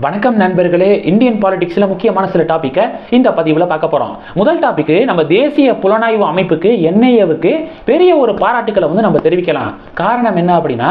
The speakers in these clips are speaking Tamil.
வணக்கம் நண்பர்களே இந்தியன் பாலிடிக்ஸில் முக்கியமான சில டாப்பிக்கை இந்த பதிவில் பார்க்க போகிறோம் முதல் டாப்பிக்கு நம்ம தேசிய புலனாய்வு அமைப்புக்கு என்ஐஏவுக்கு பெரிய ஒரு பாராட்டுக்களை வந்து நம்ம தெரிவிக்கலாம். காரணம் என்ன அப்படின்னா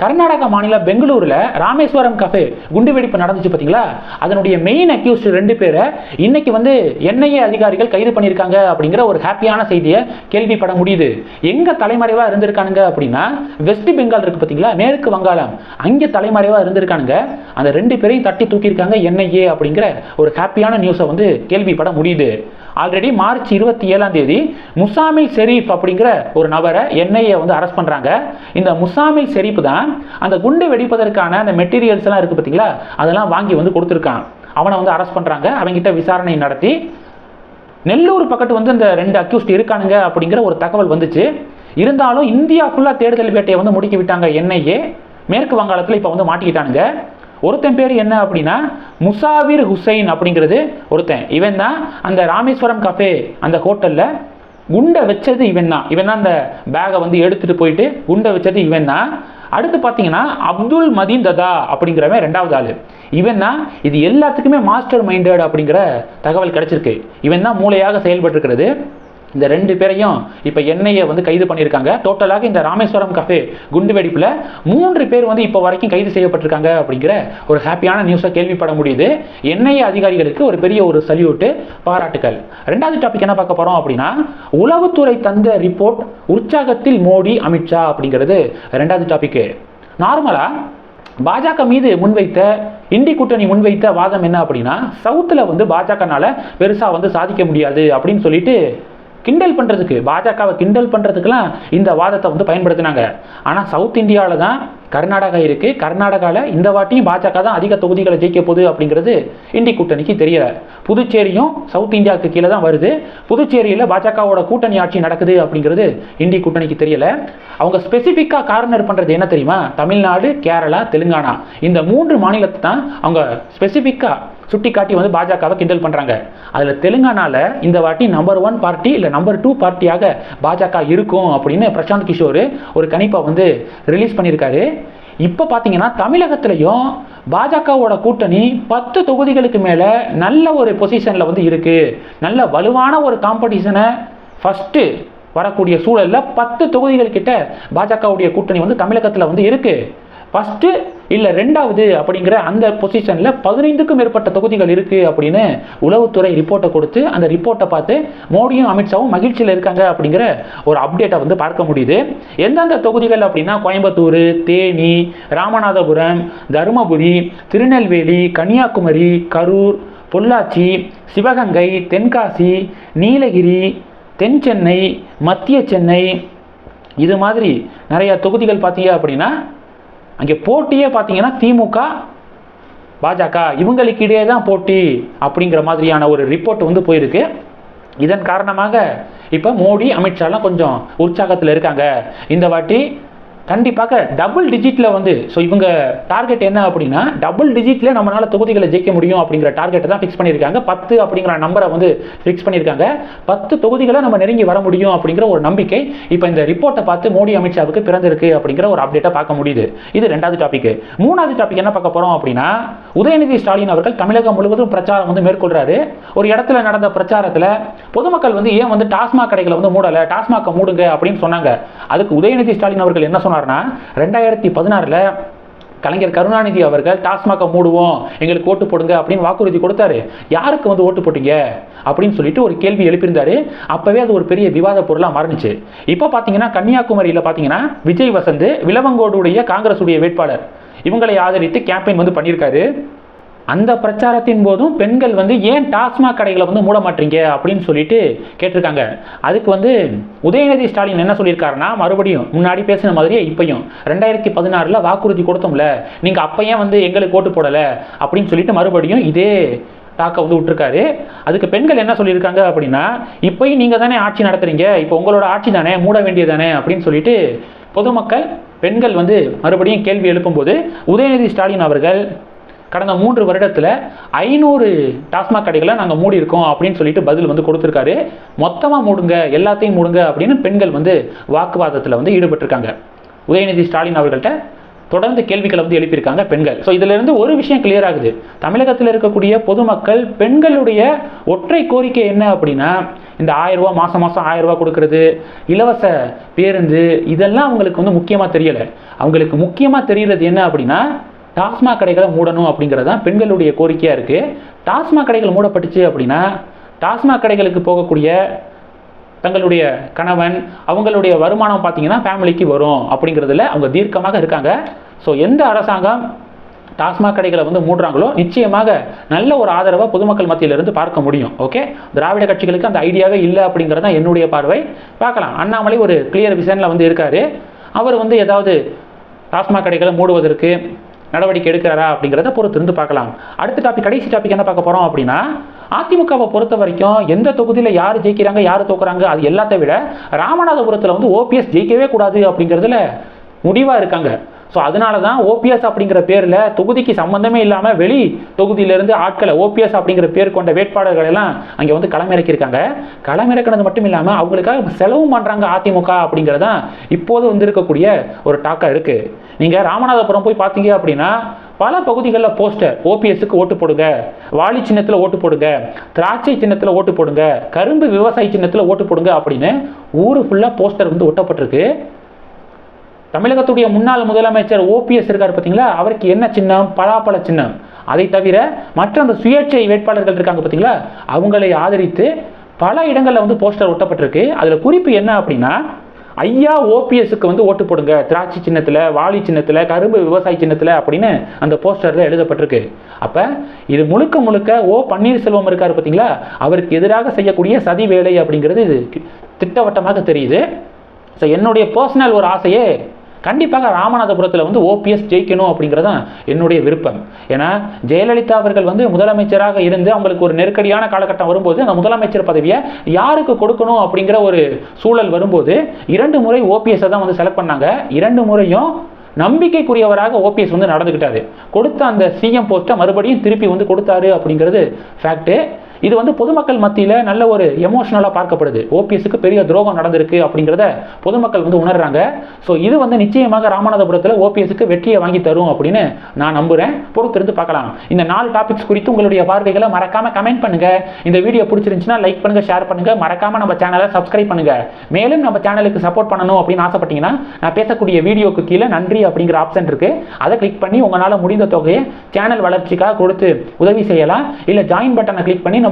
கர்நாடகா மாநிலம் பெங்களூரில் ராமேஸ்வரம் கஃபே குண்டுவெடிப்பு நடந்துச்சு பார்த்தீங்களா அதனுடைய மெயின் அக்யூஸ்ட் ரெண்டு பேரை இன்னைக்கு வந்து என்ஐஏ அதிகாரிகள் கைது பண்ணியிருக்காங்க அப்படிங்கிற ஒரு ஹாப்பியான செய்தியை கேள்விப்பட முடியுது. எங்கே தலைமறைவாக இருந்திருக்கானுங்க அப்படின்னா வெஸ்ட் பெங்கால் இருக்கு பார்த்தீங்களா மேற்கு வங்காளம். அங்கே தலைமறைவாக இருந்திருக்கானுங்க. அந்த ரெண்டு பேரையும் தட்டி தூக்கியிருக்காங்க என்ஐஏ அப்படிங்கிற ஒரு ஹாப்பியான நியூஸை வந்து கேள்விப்பட முடியுது. ஆல்ரெடி மார்ச் இருபத்தி ஏழாம் தேதி முசாமில் ஷெரீப் அப்படிங்கிற ஒரு நபரை என்ஐஏ வந்து அரெஸ்ட் பண்ணுறாங்க இந்த முசாமில் ஷெரீப் தான் அந்த குண்டு வெடிப்பதற்கான அந்த மெட்டீரியல்ஸ் எல்லாம் இருக்குது பார்த்தீங்களா அதெல்லாம் வாங்கி வந்து கொடுத்துருக்கான். அவனை வந்து அரெஸ்ட் பண்ணுறாங்க அவங்ககிட்ட விசாரணை நடத்தி. நெல்லூர் பக்கத்து வந்து இந்த ரெண்டு அக்யூஸ்ட் இருக்கானுங்க அப்படிங்கிற ஒரு தகவல் வந்துச்சு. இருந்தாலும் இந்தியா ஃபுல்லாக தேடுதல் வேட்டையை வந்து முடுக்கி விட்டாங்க என்ஐஏ. மேற்கு வங்காளத்தில் இப்போ வந்து மாட்டிக்கிட்டானுங்க. ஒருத்தன் பேர் என்ன அப்படின்னா முசாவிர் ஹுசைன் அப்படிங்கிறது ஒருத்தன். இவன் தான் அந்த ராமேஸ்வரம் கஃபே அந்த ஹோட்டலில் குண்டை வச்சது இவன் தான் இவன் தான் அந்த பேகை வந்து எடுத்துகிட்டு போயிட்டு குண்டை வச்சது இவன் தான் அடுத்து பார்த்தீங்கன்னா அப்துல் மதீன் ததா அப்படிங்கிறவன் ரெண்டாவது ஆள். இவன் தான் இது எல்லாத்துக்குமே மாஸ்டர் மைண்டட் அப்படிங்கிற தகவல் கிடச்சிருக்கு. இவன் தான் மூளையாக செயல்பட்டுருக்கிறது. இந்த ரெண்டு பேரையும் இப்போ என்ஐஏ வந்து கைது பண்ணியிருக்காங்க. டோட்டலாக இந்த ராமேஸ்வரம் கஃபே குண்டு வெடிப்பில் மூன்று பேர் வந்து இப்போ வரைக்கும் கைது செய்யப்பட்டிருக்காங்க அப்படிங்கிற ஒரு ஹாப்பியான நியூஸை கேள்விப்பட முடியுது. என்ஐஏ அதிகாரிகளுக்கு ஒரு பெரிய ஒரு சல்யூட்டு பாராட்டுக்கள். ரெண்டாவது டாபிக் என்ன பார்க்க போகிறோம் அப்படின்னா உளவுத்துறை தந்த ரிப்போர்ட் உற்சாகத்தில் மோடி அமித்ஷா அப்படிங்கிறது. ரெண்டாவது டாபிக்கு நார்மலாக பாஜக மீது முன்வைத்த இண்டி கூட்டணி முன்வைத்த வாதம் என்ன அப்படின்னா சவுத்தில் வந்து பாஜகனால பெருசாக வந்து சாதிக்க முடியாது அப்படின்னு சொல்லிட்டு கிண்டல் பண்ணுறதுக்கு பாஜகவை கிண்டல் பண்ணுறதுக்குலாம் இந்த வாதத்தை வந்து பயன்படுத்தினாங்க. ஆனால் சவுத் இந்தியாவில் தான் கர்நாடகா இருக்குது கர்நாடகாவில் இந்த வாட்டியும் பாஜக தான் அதிக தொகுதிகளை ஜெயிக்க போகுது அப்படிங்கிறது இண்டி கூட்டணிக்கு தெரியல. புதுச்சேரியும் சவுத் இந்தியாவுக்கு கீழே தான் வருது. புதுச்சேரியில் பாஜகவோட கூட்டணி ஆட்சி நடக்குது அப்படிங்கிறது இண்டி கூட்டணிக்கு தெரியல. அவங்க ஸ்பெசிஃபிக்காக கார்னர் பண்ணுறது என்ன தெரியுமா? தமிழ்நாடு கேரளா தெலுங்கானா. இந்த மூன்று மாநிலத்தை தான் அவங்க ஸ்பெசிஃபிக்காக சுட்டிக்காட்டி வந்து பாஜகவை கிண்டல் பண்ணுறாங்க அதில் தெலுங்கானாவில் இந்த வாட்டி நம்பர் ஒன் பார்ட்டி இல்லை நம்பர் டூ பார்ட்டியாக பாஜக இருக்கும் அப்படின்னு பிரசாந்த் கிஷோர் ஒரு கணிப்பை வந்து ரிலீஸ் பண்ணியிருக்காரு. இப்போ பார்த்தீங்கன்னா தமிழகத்திலையும் பாஜகவோட கூட்டணி பத்து தொகுதிகளுக்கு மேலே நல்ல ஒரு பொசிஷனில் வந்து இருக்குது நல்ல வலுவான ஒரு காம்படிஷனை ஃபஸ்ட்டு வரக்கூடிய சூழலில் பத்து தொகுதிகள் கிட்ட பாஜகவுடைய கூட்டணி வந்து தமிழகத்தில் வந்து இருக்குது ஃபஸ்ட்டு இல்லை ரெண்டாவது அப்படிங்கிற அந்த பொசிஷனில் பதினைந்துக்கும் மேற்பட்ட தொகுதிகள் இருக்குது அப்படின்னு உளவுத்துறை ரிப்போர்ட்டை கொடுத்து அந்த ரிப்போர்ட்டை பார்த்து மோடியும் அமித்ஷாவும் மகிழ்ச்சியில் இருக்காங்க அப்படிங்கிற ஒரு அப்டேட்டை வந்து பார்க்க முடியுது. எந்தெந்த தொகுதிகள் அப்படின்னா கோயம்புத்தூர் தேனி ராமநாதபுரம் தருமபுரி திருநெல்வேலி கன்னியாகுமரி கரூர் பொள்ளாச்சி சிவகங்கை தென்காசி நீலகிரி தென் சென்னை மத்திய சென்னை இது மாதிரி நிறையா தொகுதிகள் பார்த்தீங்க அப்படின்னா அங்கே போட்டியே பார்த்தீங்கன்னா திமுக பாஜக இவங்களுக்கு இடையே தான் போட்டி அப்படிங்கிற மாதிரியான ஒரு ரிப்போர்ட் வந்து போயிருக்கு. இதன் காரணமாக இப்போ மோடி அமித்ஷாலாம் கொஞ்சம் உற்சாகத்தில் இருக்காங்க. இந்த வாட்டி கண்டிப்பாக டபுள் டிஜிட்டில் வந்து ஸோ இவங்க டார்கெட் என்ன அப்படின்னா டபுள் டிஜிட்டில் நம்மளால் தொகுதிகளை ஜெயிக்க முடியும் அப்படிங்கிற டார்கெட்டை தான் ஃபிக்ஸ் பண்ணியிருக்காங்க. பத்து அப்படிங்கிற நம்பரை வந்து ஃபிக்ஸ் பண்ணியிருக்காங்க. பத்து தொகுதிகளை நம்ம நெருங்கி வர முடியும் அப்படிங்கிற ஒரு நம்பிக்கை இப்போ இந்த ரிப்போர்ட்டை பார்த்து மோடி அமித்ஷாவுக்கு பிறந்திருக்கு அப்படிங்கிற ஒரு அப்டேட்டை பார்க்க முடியுது. இது ரெண்டாவது டாபிக் மூணாவது டாபிக் என்ன பார்க்க போகிறோம் அப்படின்னா உதயநிதி ஸ்டாலின் அவர்கள் தமிழகம் முழுவதும் பிரச்சாரம் வந்து மேற்கொள்கிறாரு ஒரு இடத்துல நடந்த பிரச்சாரத்தில் பொதுமக்கள் வந்து ஏன் வந்து டாஸ்மாக் கடைகளை வந்து மூடலை? டாஸ்மாக்கை மூடுங்க அப்படின்னு சொன்னாங்க. அதுக்கு உதயநிதி ஸ்டாலின் அவர்கள் என்ன சொன்னார்னா ரெண்டாயிரத்தி பதினாறில் கலைஞர் கருணாநிதி அவர்கள் டாஸ்மாக மூடுவோம் எங்களுக்கு ஓட்டு போடுங்க அப்படின்னு வாக்குறுதி கொடுத்தாரு. யாருக்கு வந்து ஓட்டு போட்டீங்க? அப்படின்னு சொல்லிட்டு ஒரு கேள்வி எழுப்பியிருந்தாரு. அப்பவே அது ஒரு பெரிய விவாத பொருளாக மறந்துச்சு இப்போ பார்த்தீங்கன்னா கன்னியாகுமரியில் பார்த்தீங்கன்னா விஜய் வசந்த் விலவங்கோடுடைய காங்கிரஸுடைய வேட்பாளர். இவங்களை ஆதரித்து கேம்பெயின் வந்து பண்ணியிருக்காரு. அந்த பிரச்சாரத்தின் போதும் பெண்கள் வந்து ஏன் டாஸ்மாக் கடைகளை வந்து மூட மாட்டீங்க அப்படின்னு சொல்லிட்டு கேட்டிருக்காங்க. அதுக்கு வந்து உதயநிதி ஸ்டாலின் என்ன சொல்லியிருக்காருன்னா மறுபடியும் முன்னாடி பேசின மாதிரியே இப்பையும் ரெண்டாயிரத்தி பதினாறில் வாக்குறுதி கொடுத்தோம்ல நீங்கள் அப்போ ஏன் வந்து எங்களுக்கு ஓட்டு போடலை அப்படின்னு சொல்லிட்டு மறுபடியும் இதே தாக்க வந்து விட்டுருக்காரு. அதுக்கு பெண்கள் என்ன சொல்லியிருக்காங்க அப்படின்னா இப்போயும் நீங்கள் தானே ஆட்சி நடத்துறீங்க இப்போ உங்களோட ஆட்சி தானே மூட வேண்டியது தானே அப்படின்னு சொல்லிட்டு பொதுமக்கள் பெண்கள் வந்து மறுபடியும் கேள்வி எழுப்பும்போது உதயநிதி ஸ்டாலின் அவர்கள் கடந்த மூன்று வருடத்தில் ஐநூறு டாஸ்மாக் கடைகளை நாங்கள் மூடி இருக்கோம் அப்படின்னு சொல்லிட்டு பதில் வந்து கொடுத்துருக்காரு. மொத்தமாக மூடுங்க எல்லாத்தையும் மூடுங்க அப்படின்னு பெண்கள் வந்து வாக்குவாதத்தில் வந்து ஈடுபட்டிருக்காங்க. உதயநிதி ஸ்டாலின் அவர்கள்ட்ட தொடர்ந்து கேள்விகளை வந்து எழுப்பியிருக்காங்க பெண்கள். ஸோ இதிலிருந்து ஒரு விஷயம் கிளியர் ஆகுது. தமிழகத்தில் இருக்கக்கூடிய பொதுமக்கள் பெண்களுடைய ஒற்றை கோரிக்கை என்ன அப்படின்னா இந்த ஆயிரம் மாதம் மாதம் மாசம் ஆயிரம் கொடுக்கறது இலவச பேருந்து இதெல்லாம் அவங்களுக்கு வந்து முக்கியமாக தெரியலை. அவங்களுக்கு முக்கியமாக தெரிகிறது என்ன அப்படின்னா டாஸ்மாக் கடைகளை மூடணும் அப்படிங்கிறது தான் பெண்களுடைய கோரிக்கையாக இருக்குது டாஸ்மாக் கடைகள் மூடப்பட்டுச்சு அப்படின்னா டாஸ்மாக் கடைகளுக்கு போகக்கூடிய தங்களுடைய கணவன் அவங்களுடைய வருமானம் பார்த்தீங்கன்னா ஃபேமிலிக்கு வரும் அப்படிங்கிறதுல அவங்க தீர்க்கமாக இருக்காங்க. ஸோ எந்த அரசாங்கம் டாஸ்மாக் கடைகளை வந்து மூடுறாங்களோ நிச்சயமாக நல்ல ஒரு ஆதரவை பொதுமக்கள் மத்தியிலிருந்து பார்க்க முடியும். ஓகே திராவிட கட்சிகளுக்கு அந்த ஐடியாவே இல்லை அப்படிங்கிறது தான் என்னுடைய பார்வை. பார்க்கலாம். அண்ணாமலை ஒரு கிளியர் விஷனில் வந்து இருக்காரு. அவர் வந்து ஏதாவது டாஸ்மாக் கடைகளை மூடுவதற்கு நடவடிக்கை எடுக்கிறாரா அப்படிங்கிறத பொறுத்து இருந்து பார்க்கலாம். அடுத்த டாபிக் கடைசி டாபிக் என்ன பார்க்க போகிறோம் அப்படின்னா அதிமுகவை பொறுத்த வரைக்கும் எந்த தொகுதியில் யார் ஜெயிக்கிறாங்க யார் தோக்குறாங்க அது எல்லாத்தை விட ராமநாதபுரத்தில் வந்து ஓபிஎஸ் ஜெயிக்கவே கூடாது அப்படிங்கிறதுல முடிவாக இருக்காங்க. ஸோ அதனால தான் ஓபிஎஸ் அப்படிங்கிற பேரில் தொகுதிக்கு சம்மந்தமே இல்லாமல் வெளி தொகுதியிலிருந்து ஆட்களை ஓபிஎஸ் அப்படிங்கிற பேர் கொண்ட வேட்பாளர்கள் எல்லாம் அங்கே வந்து களமிறக்கியிருக்காங்க. களமிறக்கினது மட்டும் இல்லாமல் அவங்களுக்காக செலவும் பண்ணுறாங்க அதிமுக அப்படிங்கிறது தான் இப்போது வந்து இருக்கக்கூடிய ஒரு டாக்காக இருக்குது நீங்கள் ராமநாதபுரம் போய் பார்த்தீங்க அப்படின்னா பல பகுதிகளில் போஸ்டர் ஓபிஎஸ்க்கு ஓட்டு போடுங்க வாலி சின்னத்தில் ஓட்டு போடுங்க திராட்சை சின்னத்தில் ஓட்டு போடுங்க கரும்பு விவசாய சின்னத்தில் ஓட்டு போடுங்க அப்படின்னு ஊர் ஃபுல்லாக போஸ்டர் வந்து ஒட்டப்பட்டிருக்கு. தமிழகத்துடைய முன்னாள் முதலமைச்சர் ஓபிஎஸ் இருக்கார் பார்த்தீங்களா அவருக்கு என்ன சின்னம்? பலாப்பழ சின்னம். அதை தவிர மற்ற அந்த சுயேட்சை வேட்பாளர்கள் இருக்காங்க பார்த்தீங்களா அவங்களை ஆதரித்து பல இடங்களில் வந்து போஸ்டர் ஒட்டப்பட்டிருக்கு. அதில் குறிப்பு என்ன அப்படின்னா ஐயா ஓபிஎஸ்க்கு வந்து ஓட்டு போடுங்க. திராட்சை சின்னத்தில் வாலி சின்னத்தில் கரும்பு விவசாய சின்னத்தில் அப்படின்னு அந்த போஸ்டரில் எழுதப்பட்டிருக்கு. அப்போ இது முழுக்க முழுக்க ஓ பன்னீர்செல்வம் இருக்கார் பார்த்தீங்களா அவருக்கு எதிராக செய்யக்கூடிய சதி வேலை அப்படிங்கிறது இது திட்டவட்டமாக தெரியுது. ஸோ என்னுடைய பர்சனல் ஒரு ஆசையே கண்டிப்பாக ராமநாதபுரத்தில் வந்து ஓபிஎஸ் ஜெயிக்கணும் அப்படிங்கிறது தான் என்னுடைய விருப்பம். ஏன்னா ஜெயலலிதா அவர்கள் வந்து முதலமைச்சராக இருந்து அவங்களுக்கு ஒரு நெருக்கடியான காலகட்டம் வரும்போது அந்த முதலமைச்சர் பதவியை யாருக்கு கொடுக்கணும் அப்படிங்கிற ஒரு சூழல் வரும்போது இரண்டு முறை ஓபிஎஸ்ஸை தான் வந்து செலக்ட் பண்ணாங்க. இரண்டு முறையும் நம்பிக்கைக்குரியவராக ஓபிஎஸ் வந்து நடந்துக்கிட்டாரு கொடுத்த அந்த சிஎம் போஸ்ட்டை மறுபடியும் திருப்பி வந்து கொடுத்தாரு அப்படிங்கிறது ஃபேக்ட்டு இது வந்து பொதுமக்கள் மத்தியில் நல்ல ஒரு எமோஷனலாக பார்க்கப்படுது. ஓபிஎஸ்க்கு பெரிய துரோகம் நடந்திருக்கு அப்படிங்கிறத பொதுமக்கள் வந்து உணர்றாங்க. ஸோ இது வந்து நிச்சயமாக ராமநாதபுரத்தில் ஓபிஎஸ்க்கு வெற்றியை வாங்கி தரும் அப்படின்னு நான் நம்புகிறேன் பொறுத்திருந்து பார்க்கலாம். இந்த நாலு டாபிக்ஸ் குறித்து உங்களுடைய பார்வைகளை மறக்காம கமெண்ட் பண்ணுங்க. இந்த வீடியோ பிடிச்சிருந்துச்சுன்னா லைக் பண்ணுங்க ஷேர் பண்ணுங்க. மறக்காம நம்ம சேனலை சப்ஸ்கிரைப் பண்ணுங்க. மேலும் நம்ம சேனலுக்கு சப்போர்ட் பண்ணணும் அப்படின்னு ஆசைப்பட்டீங்கன்னா நான் பேசக்கூடிய வீடியோக்கு கீழே நன்றி அப்படிங்கிற ஆப்ஷன் இருக்கு. அதை கிளிக் பண்ணி உங்களால் முடிந்த தொகையை சேனல் வளர்ச்சிக்காக கொடுத்து உதவி செய்யலாம். இல்லை ஜாயின் பட்டனை கிளிக் பண்ணி நம்ம